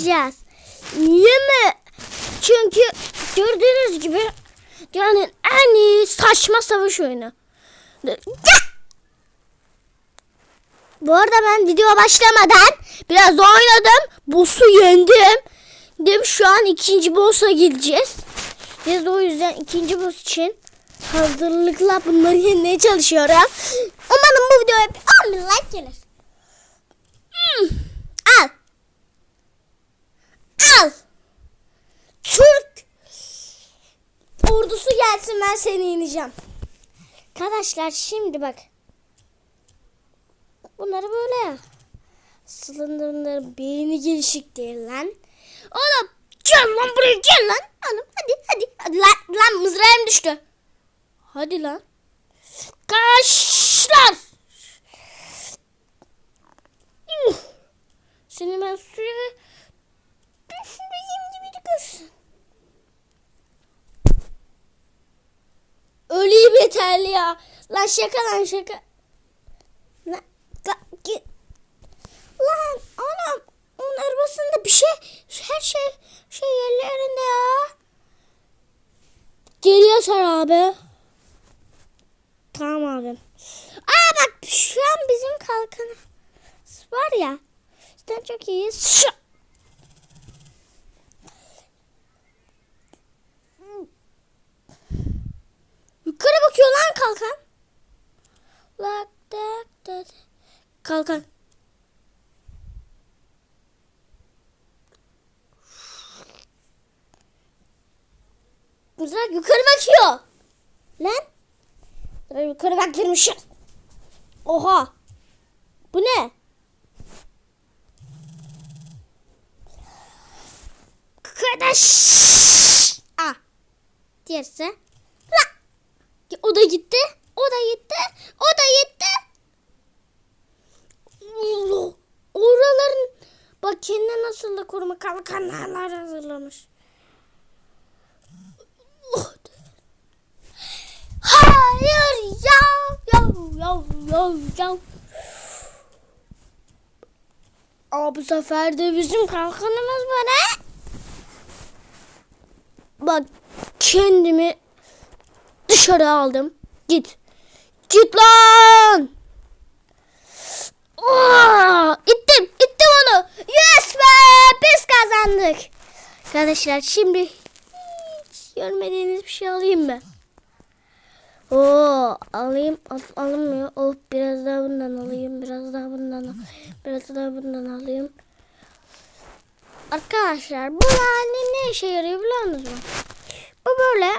kazanacağız. Niye mi? Çünkü gördüğünüz gibi yani en iyi saçma savaş oyunu. Bu arada ben video başlamadan biraz oynadım. Boss'u yendim. Dem şu an ikinci boss'a gideceğiz. Biz o yüzden ikinci boss için hazırlıkla bunları yenmeye çalışıyorum. Umarım bu videoya bir 10 bin like gelir. Hmm. Al. Al. Türk ordusu gelsin ben seni yeneceğim. Arkadaşlar şimdi bak. Bunları böyle ya. Sılındırınların beyni gelişik değil lan. Oğlum gel lan buraya gel lan. Oğlum hadi hadi. hadi lan, lan mızrağım düştü. Hadi lan. Kaçlar. Uh. Seni ben suya düşüreyim gibi de görsün. Öleyim yeterli ya. Lan şaka lan şaka. Lan, git. Lan anam. Onun arabasında bir şey her şey şey yerlerinde ya. Geliyor sen abi. Tamam abi. Aa bak şu an bizim kalkanı var ya. Sen çok iyiyiz. Şu. Yukarı bakıyor lan kalkan. Kalkan. Mızrak yukarı bakıyor. Lan. Mızrak yukarı baktırmışız. Oha. Bu ne? Arkadaş. Ah. Diğerse. O da gitti. O da gitti. O da gitti. Allah. Oraların bak kendine nasıl da koruma kalkanlar hazırlamış. Hayır ya ya ya ya ya. Aa bu sefer de bizim kalkanımız var ha. Bak kendimi dışarı aldım. Git. Git lan. Aa, ittim. ittim onu. Yes be. Biz kazandık. Arkadaşlar şimdi hiç görmediğiniz bir şey alayım mı? Oo, alayım. Al, alınmıyor. Oh, biraz daha bundan alayım. Biraz daha bundan alayım. Biraz daha bundan alayım. Arkadaşlar bu yani ne işe yarıyor biliyor musunuz? Bu böyle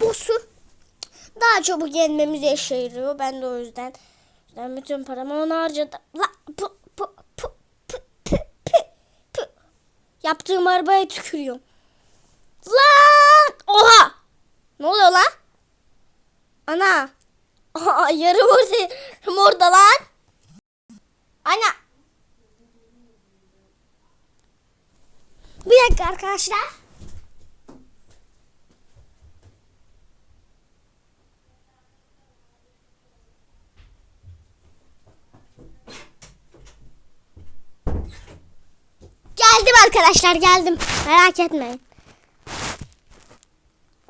boss'u daha çabuk yenmemize işe yarıyor. Ben de o yüzden ben bütün paramı ona harcadım. La, pu, pu, pu, pu, pu, pu, pu. Yaptığım arabaya tükürüyorum. Lan! Oha! Ne oluyor lan? Ana! Aa, yarım orada, orada lan. Ana! Bir dakika arkadaşlar. Geldim arkadaşlar geldim. Merak etmeyin.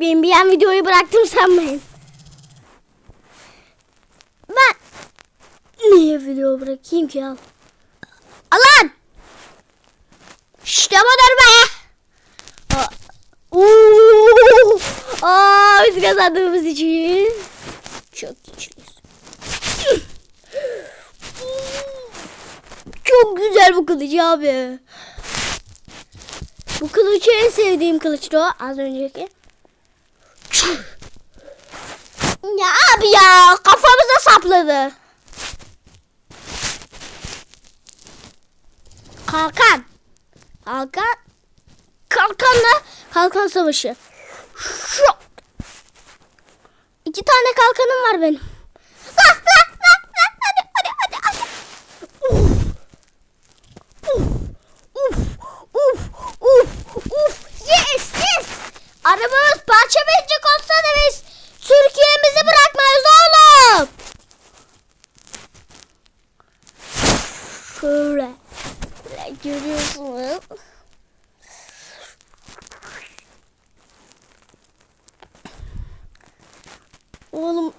Benim bir an videoyu bıraktım sanmayın. Ben niye video bırakayım ki al? Alan! İşte budur be. Aa, biz kazandığımız için çok güçlüyüz. Çok güzel bu kılıç abi. Bu kılıç en sevdiğim kılıçtı o az önceki. Ya abi ya kafamıza sapladı. Kalkan. Kalkan. Kalkanla kalkan savaşı. Şu. İki tane kalkanım var benim. La, la, la, la, hadi, hadi, hadi, hadi. Uf. Uf, uf, uf, uf, uf. Yes, yes. Arabamız parça verecek olsa da biz Türkiye'mizi bırakmayız oğlum. Şöyle. Şöyle görüyorsunuz. Oğlum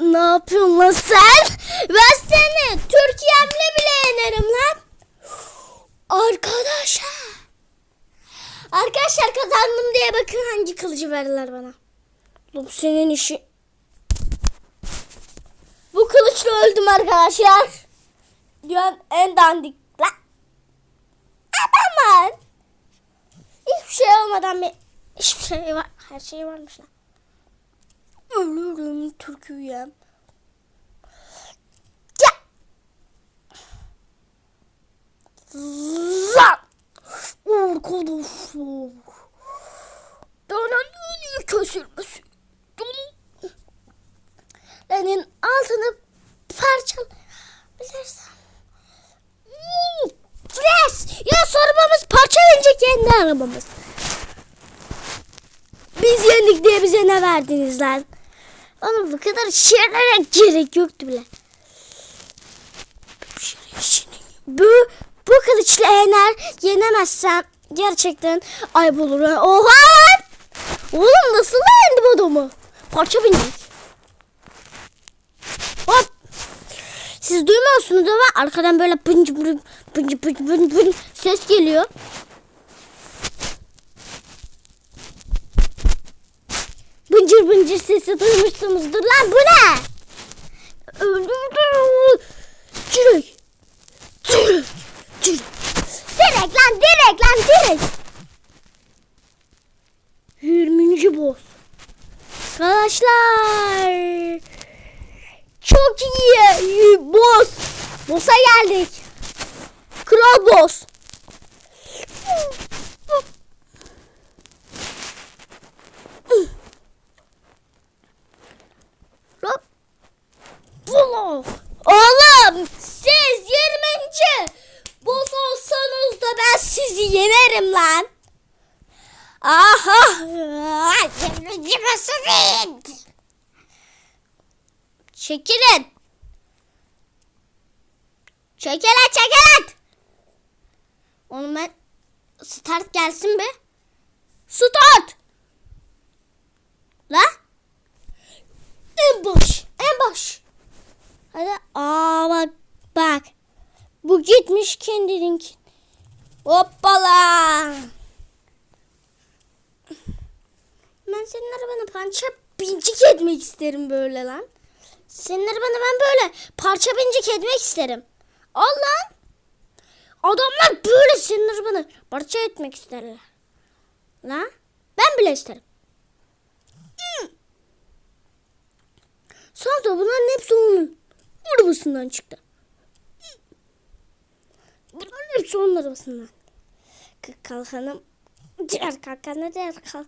ne yapıyorsun lan sen? Ben seni Türkiye'mle bile yenerim lan. Arkadaşlar. Arkadaşlar kazandım diye bakın hangi kılıcı verdiler bana. Bu senin işi. Bu kılıçla öldüm arkadaşlar. Dünyanın en dandik. Lan. Adamlar. Hiçbir şey olmadan bir hiçbir şey var. Her şey varmış lan. Ölürüm Türkiye'm. Ya. Arkadaşlar. Bana niye kesilmesin? Benim altını parçalayabilirsen. Hmm, Fres! Ya sormamız parçalanacak kendi arabamız. Biz yendik diye bize ne verdiniz lan? Oğlum bu kadar şeylere gerek yoktu bile. Bu, bu kılıçla yener, yenemezsem gerçekten ayıp olur. Oha! Oğlum nasıl yendim adamı? Parça bindik. Hop. Siz duymuyorsunuz ama arkadan böyle pınç pınç pınç pınç pınç ses geliyor. Bıncır bıncır sesi duymuşsunuzdur lan bu ne? Çürük. Çürük. Çürük. Direkt lan direkt lan direkt. 20. boss. Arkadaşlar. Çok iyi. Boss. Boss'a geldik. Kral boss. Hop. Bulu. Oğlum siz 20. boss olsanız da ben sizi yenerim lan. Aha. 20. boss'u değil. Çekilin. Çekilin çekilin. Oğlum ben start gelsin be. Start. La. En baş. En baş. Hadi. Aa bak. Bak. Bu gitmiş kendinin. Hoppala. Ben senin arabanı parça bincik etmek isterim böyle lan. Senin arabanı ben böyle parça bincik etmek isterim. Al lan. Adamlar böyle senin arabanı parça etmek isterler. Lan. Ben bile isterim. Hmm. Sonra bunların hepsi onun arabasından çıktı. Bunların hepsi onun arabasından. Kalkanım. Diğer kalkanı diğer kalkan.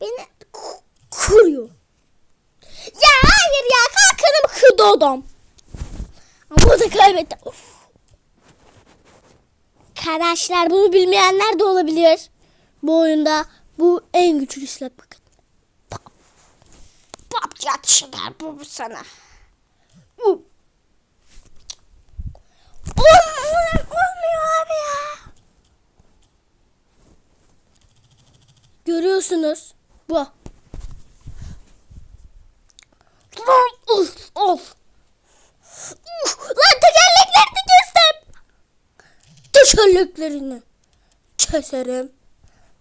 Beni kuruyor. Ya hayır ya kalkanım kırdı adam. O da kaybetti. Of. Arkadaşlar bunu bilmeyenler de olabilir. Bu oyunda bu en güçlü silah bakın. Pop. Pop yatışlar bu, sana. Olmuyor abi ya. Görüyorsunuz. Bu. Of of of. Uf, Lan tekerleklerini kestim. Tekerleklerini keserim.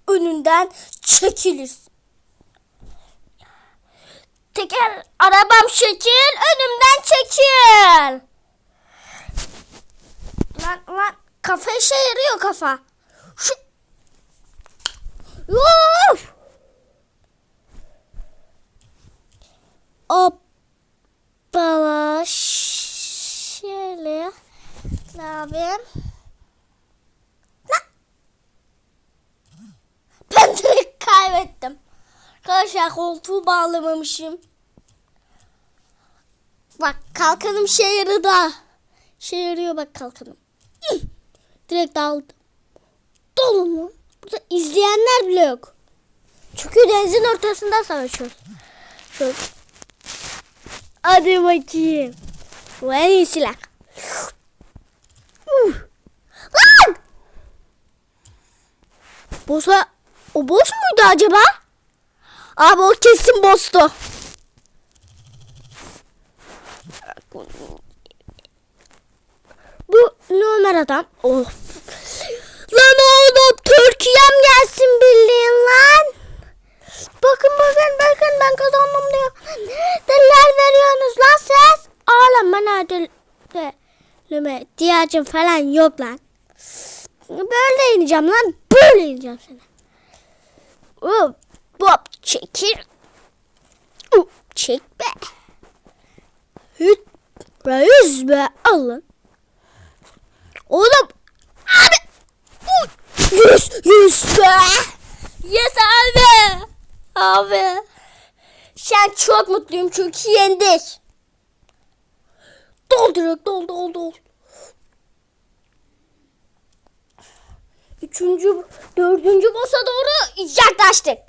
Önünden çekilirsin. Teker arabam şekil önümden çekil. Lan lan kafa işe yarıyor kafa. Şu Of! Hoppala şöyle ne yapayım? Lan! Ben direkt kaybettim. Arkadaşlar koltuğu bağlamamışım. Bak kalkanım şey yarıda. Şey yarıyor bak kalkanım. Direkt aldım. Dolu mu? Burada izleyenler bile yok. Çünkü denizin ortasında savaşıyoruz. Şöyle. Hadi bakayım. Bu en iyi silah. Lan! Boss'a o boss muydu acaba? Abi o kesin boss'tu. Bu Ömer adam. Oh. Lan oğlum Türkiye'm gelsin bildiğin lan. Bakın bakın bakın ben kazandım diyor. Diller veriyorsunuz lan siz. Ağlam bana ödülüme ihtiyacım falan yok lan. Böyle ineceğim lan. Böyle ineceğim seni. Hop hop çekil. Hop çek be. Hüt yüz be alın. Oğlum abi. Uy, Yüz yüz be. Yes abi. Abi. Sen çok mutluyum çünkü yendik. Doldur dol dol dol. Üçüncü, dördüncü boss'a doğru yaklaştık.